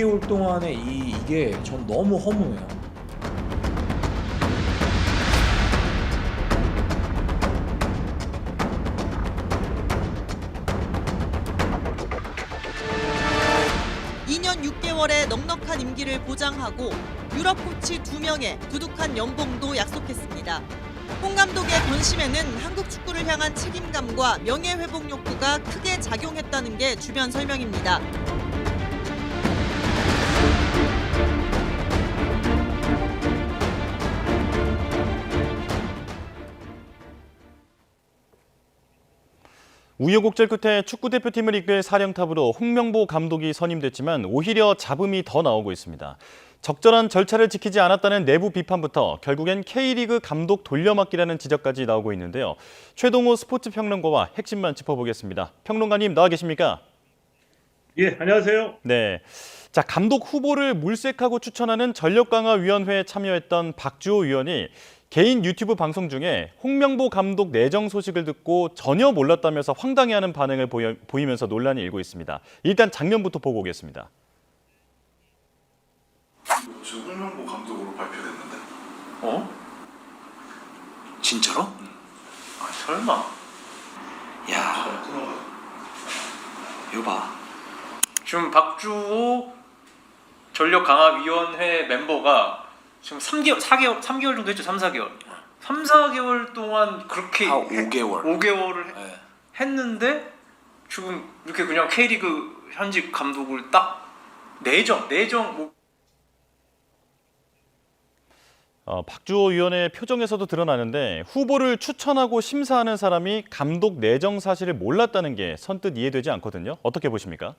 5개월 동안에 이, 이게 전 너무 허무해요. 6개월의 넉넉한 임기를 보장하고 유럽 코치 2명의 두둑한 연봉도 약속했습니다. 홍 감독의 본심에는 한국 축구를 향한 책임감과 명예회복 욕구가 크게 작용했다는 게 주변 설명입니다. 우여곡절 끝에 축구 대표팀을 이끌 사령탑으로 홍명보 감독이 선임됐지만 오히려 잡음이 더 나오고 있습니다. 적절한 절차를 지키지 않았다는 내부 비판부터 결국엔 K리그 감독 돌려막기라는 지적까지 나오고 있는데요. 최동호 스포츠 평론가와 핵심만 짚어보겠습니다. 평론가님 나와 계십니까? 예, 안녕하세요. 네. 자, 감독 후보를 물색하고 추천하는 전력강화위원회에 참여했던 박주호 위원이 개인 유튜브 방송 중에 홍명보 감독 내정 소식을 듣고 전혀 몰랐다면서 황당해하는 반응을 보여, 보이면서 논란이 일고 있습니다. 일단 장면부터 보고 오겠습니다. 지금 홍명보 감독으로 발표됐는데 어? 진짜로? 아 설마 야, 잘 끊어가 이거 봐. 지금 박주호 전력 강화 위원회 멤버가 지금 3개월, 4개월, 3개월 정도 했죠. 3, 4개월. 3, 4개월 동안 그렇게 한 5개월. 5개월을 네. 했는데 지금 이렇게 그냥 K리그 현직 감독을 딱 내정, 내정 뭐 어, 박주호 위원의 표정에서도 드러나는데 후보를 추천하고 심사하는 사람이 감독 내정 사실을 몰랐다는 게 선뜻 이해되지 않거든요. 어떻게 보십니까?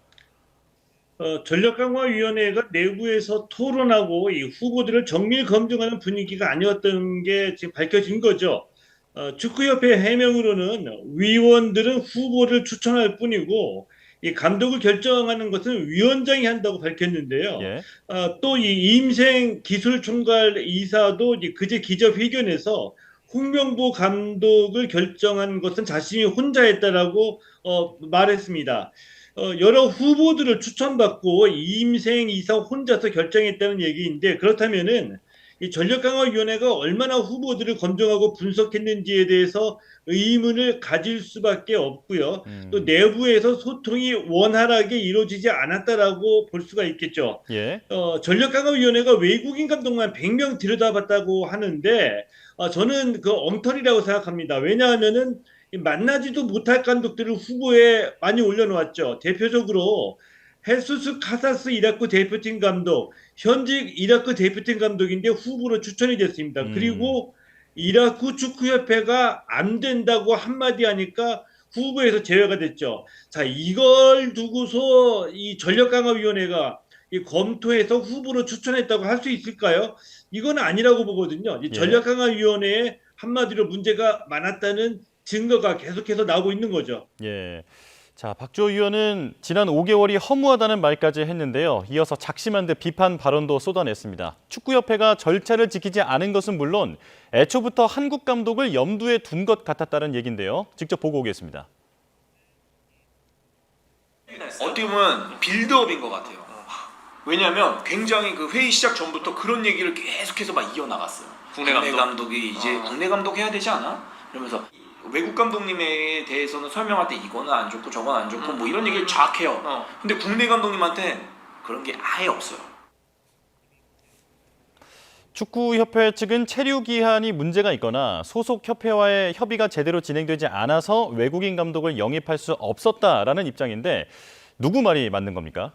어, 전력강화위원회가 내부에서 토론하고 이 후보들을 정밀 검증하는 분위기가 아니었던 게 지금 밝혀진 거죠. 어, 축구협회 해명으로는 위원들은 후보를 추천할 뿐이고 이 감독을 결정하는 것은 위원장이 한다고 밝혔는데요. 예. 어, 또이 임생 기술총괄 이사도 그제 기자회견에서 홍명보 감독을 결정한 것은 자신이 혼자 했다라고 어, 말했습니다. 어, 여러 후보들을 추천받고 임생 이사 혼자서 결정했다는 얘기인데 그렇다면은 이 전력강화위원회가 얼마나 후보들을 검증하고 분석했는지에 대해서 의문을 가질 수밖에 없고요. 음, 또 내부에서 소통이 원활하게 이루어지지 않았다라고 볼 수가 있겠죠. 예. 어, 전력강화위원회가 외국인 감독만 100명 들여다봤다고 하는데 어, 저는 그 엉터리라고 생각합니다. 왜냐하면은 이 만나지도 못할 감독들을 후보에 많이 올려놓았죠. 대표적으로 헤수스 카사스 이라크 대표팀 감독, 현직 이라크 대표팀 감독인데 후보로 추천이 됐습니다. 음. 그리고 이라크 축구협회가 안 된다고 한마디 하니까 후보에서 제외가 됐죠. 자, 이걸 두고서 이 전력강화위원회가 이 검토해서 후보로 추천했다고 할 수 있을까요? 이건 아니라고 보거든요. 이 예. 전력강화위원회에 한마디로 문제가 많았다는 증거가 계속해서 나오고 있는 거죠. 예. 자, 박주호 위원은 지난 5개월이 허무하다는 말까지 했는데요. 이어서 작심한 듯 비판 발언도 쏟아냈습니다. 축구협회가 절차를 지키지 않은 것은 물론 애초부터 한국 감독을 염두에 둔 것 같았다는 얘긴데요. 직접 보고 오겠습니다. 어떻게 보면 빌드업인 것 같아요. 왜냐하면 굉장히 그 회의 시작 전부터 그런 얘기를 계속해서 막 이어나갔어요. 국내 감독? 감독이 이제 어. 국내 감독 해야 되지 않아? 이러면서 외국 감독님에 대해서는 설명할 때 이거는 안 좋고 저건 안 좋고 뭐 이런 얘기를 쫙 해요. 어. 근데 국내 감독님한테 그런 게 아예 없어요. 축구협회 측은 체류 기한이 문제가 있거나 소속 협회와의 협의가 제대로 진행되지 않아서 외국인 감독을 영입할 수 없었다라는 입장인데 누구 말이 맞는 겁니까?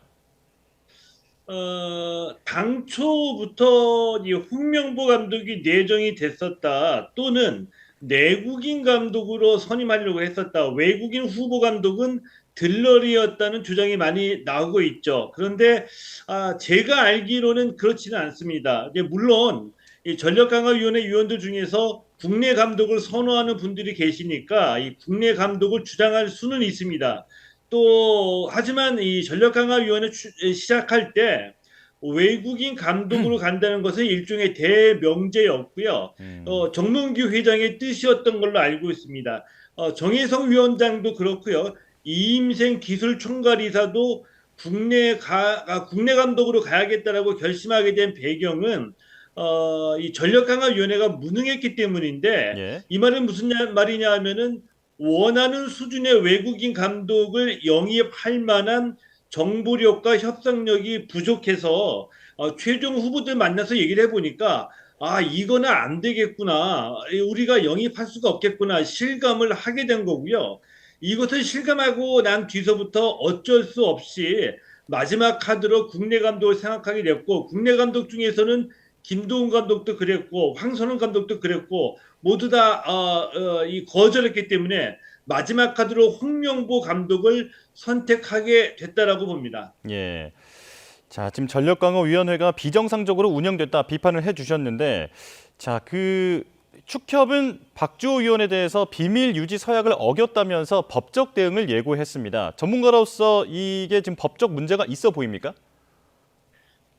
어, 당초부터 이 홍명보 감독이 내정이 됐었다 또는 내국인 감독으로 선임하려고 했었다. 외국인 후보 감독은 들러리였다는 주장이 많이 나오고 있죠. 그런데 아, 제가 알기로는 그렇지는 않습니다. 물론 이 전력강화위원회 위원들 중에서 국내 감독을 선호하는 분들이 계시니까 이 국내 감독을 주장할 수는 있습니다. 또 하지만 이 전력강화위원회 추- 시작할 때 외국인 감독으로 간다는 것은 일종의 대명제였고요. 음, 어, 정문규 회장의 뜻이었던 걸로 알고 있습니다. 어, 정혜성 위원장도 그렇고요. 이임생 기술 총괄이사도 국내 가 아, 국내 감독으로 가야겠다라고 결심하게 된 배경은 어, 이 전력강화위원회가 무능했기 때문인데 예. 이 말은 무슨 야- 말이냐 하면은 원하는 수준의 외국인 감독을 영입할 만한 정보력과 협상력이 부족해서 어, 최종 후보들 만나서 얘기를 해보니까 아 이거는 안 되겠구나. 우리가 영입할 수가 없겠구나. 실감을 하게 된 거고요. 이것을 실감하고 난 뒤서부터 어쩔 수 없이 마지막 카드로 국내 감독을 생각하게 됐고 국내 감독 중에서는 김도훈 감독도 그랬고 황선홍 감독도 그랬고 모두 다 어, 어, 이 거절했기 때문에 마지막 카드로 홍명보 감독을 선택하게 됐다라고 봅니다. 예. 자, 지금 전력 강화 위원회가 비정상적으로 운영됐다 비판을 해 주셨는데, 자, 그 축협은 박주호 위원에 대해서 비밀 유지 서약을 어겼다면서 법적 대응을 예고했습니다. 전문가로서 이게 지금 법적 문제가 있어 보입니까?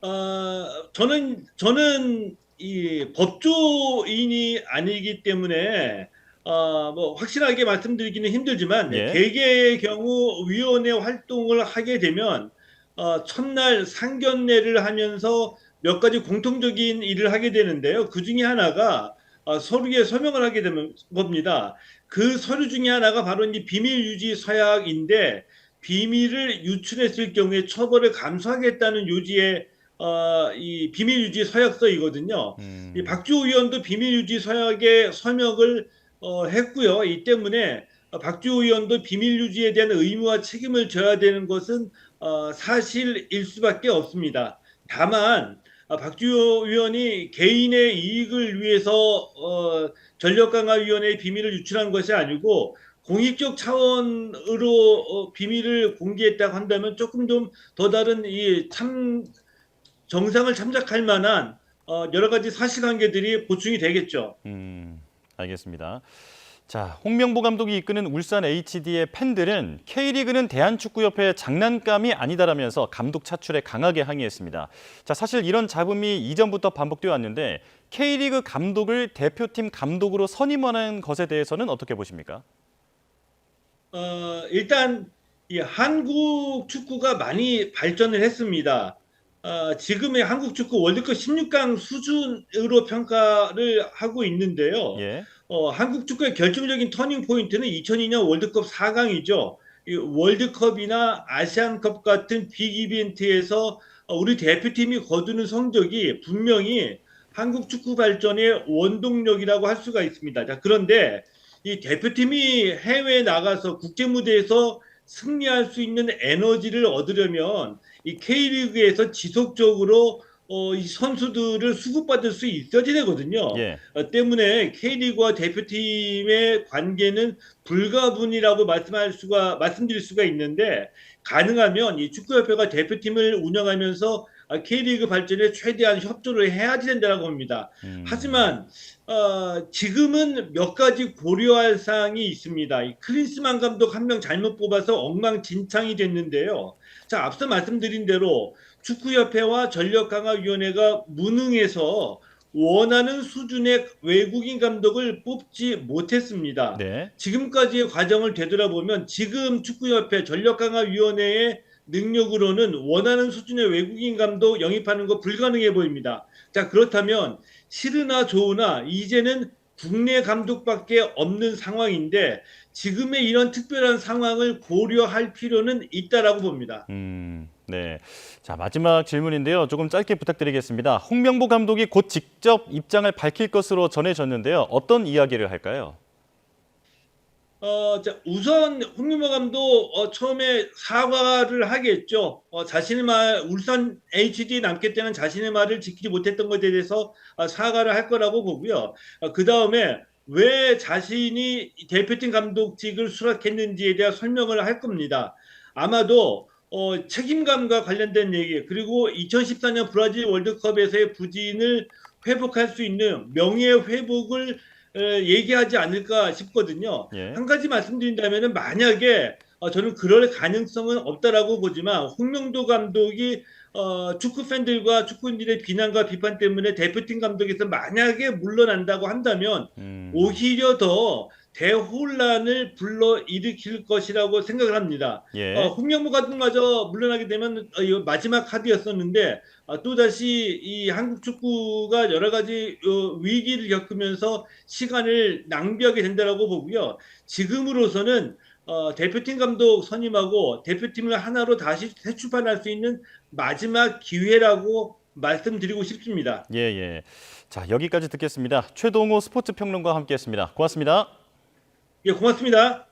어, 저는 저는 이 법조인이 아니기 때문에 어, 뭐 확실하게 말씀드리기는 힘들지만 예. 개개의 경우 위원회 활동을 하게 되면 어, 첫날 상견례를 하면서 몇 가지 공통적인 일을 하게 되는데요. 그 중에 하나가 어, 서류에 서명을 하게 되는 겁니다. 그 서류 중에 하나가 바로 이 비밀 유지 서약인데 비밀을 유출했을 경우에 처벌을 감수하겠다는 요지의 어, 이 비밀 유지 서약서이거든요. 음, 이 박주호 의원도 비밀 유지 서약에 서명을 어, 했고요. 이 때문에 어, 박주호 의원도 비밀 유지에 대한 의무와 책임을 져야 되는 것은 어, 사실일 수밖에 없습니다. 다만 어, 박주호 의원이 개인의 이익을 위해서 어, 전력강화위원회의 비밀을 유출한 것이 아니고 공익적 차원으로 어, 비밀을 공개했다고 한다면 조금 좀 더 다른 이 참 정상을 참작할 만한 어, 여러 가지 사실관계들이 보충이 되겠죠. 음, 알겠습니다. 자, 홍명보 감독이 이끄는 울산 HD의 팬들은 K리그는 대한축구협회의 장난감이 아니다라면서 감독 차출에 강하게 항의했습니다. 자, 사실 이런 잡음이 이전부터 반복되어 왔는데 K리그 감독을 대표팀 감독으로 선임하는 것에 대해서는 어떻게 보십니까? 어, 일단 이 한국 축구가 많이 발전을 했습니다. 어, 지금의 한국 축구 월드컵 16강 수준으로 평가를 하고 있는데요. 예. 어, 한국 축구의 결정적인 터닝 포인트는 2002년 월드컵 4강이죠. 이 월드컵이나 아시안컵 같은 빅 이벤트에서 어, 우리 대표팀이 거두는 성적이 분명히 한국 축구 발전의 원동력이라고 할 수가 있습니다. 자, 그런데 이 대표팀이 해외에 나가서 국제 무대에서 승리할 수 있는 에너지를 얻으려면 이 K리그에서 지속적으로 어, 이 선수들을 수급받을 수 있어야 되거든요. 예. 어, 때문에 K리그와 대표팀의 관계는 불가분이라고 말씀할 수가 말씀드릴 수가 있는데 가능하면 이 축구협회가 대표팀을 운영하면서 아, K리그 발전에 최대한 협조를 해야 된다고 봅니다. 음, 하지만 어, 지금은 몇 가지 고려할 사항이 있습니다. 이 클린스만 감독 한 명 잘못 뽑아서 엉망진창이 됐는데요. 자, 앞서 말씀드린 대로 축구협회와 전력강화위원회가 무능해서 원하는 수준의 외국인 감독을 뽑지 못했습니다. 네. 지금까지의 과정을 되돌아보면 지금 축구협회 전력강화위원회의 능력으로는 원하는 수준의 외국인 감독 영입하는 거 불가능해 보입니다. 자 그렇다면 싫으나 좋으나 이제는 국내 감독밖에 없는 상황인데 지금의 이런 특별한 상황을 고려할 필요는 있다라고 봅니다. 음, 네. 자, 마지막 질문인데요. 조금 짧게 부탁드리겠습니다. 홍명보 감독이 곧 직접 입장을 밝힐 것으로 전해졌는데요. 어떤 이야기를 할까요? 어, 자, 우선 홍명보 감독 어, 처음에 사과를 하겠죠. 어, 자신의 말 울산 HD 남게 때는 자신의 말을 지키지 못했던 것에 대해서 어, 사과를 할 거라고 보고요. 어, 그 다음에 왜 자신이 대표팀 감독직을 수락했는지에 대한 설명을 할 겁니다. 아마도 어, 책임감과 관련된 얘기 그리고 2014년 브라질 월드컵에서의 부진을 회복할 수 있는 명예 회복을 에, 얘기하지 않을까 싶거든요. 예. 한 가지 말씀드린다면은 만약에 어, 저는 그럴 가능성은 없다라고 보지만 홍명도 감독이 어, 축구 팬들과 축구인들의 비난과 비판 때문에 대표팀 감독에서 만약에 물러난다고 한다면 음, 오히려 더 대혼란을 불러 일으킬 것이라고 생각을 합니다. 예. 어, 홍명보 감독마저 물러나게 되면 어, 이거 마지막 카드였었는데 어, 또다시 이 한국 축구가 여러 가지 어, 위기를 겪으면서 시간을 낭비하게 된다라고 보고요. 지금으로서는 어, 대표팀 감독 선임하고 대표팀을 하나로 다시 재출판할 수 있는 마지막 기회라고 말씀드리고 싶습니다. 예, 예. 자, 여기까지 듣겠습니다. 최동호 스포츠 평론가와 함께했습니다. 고맙습니다. 예, 고맙습니다.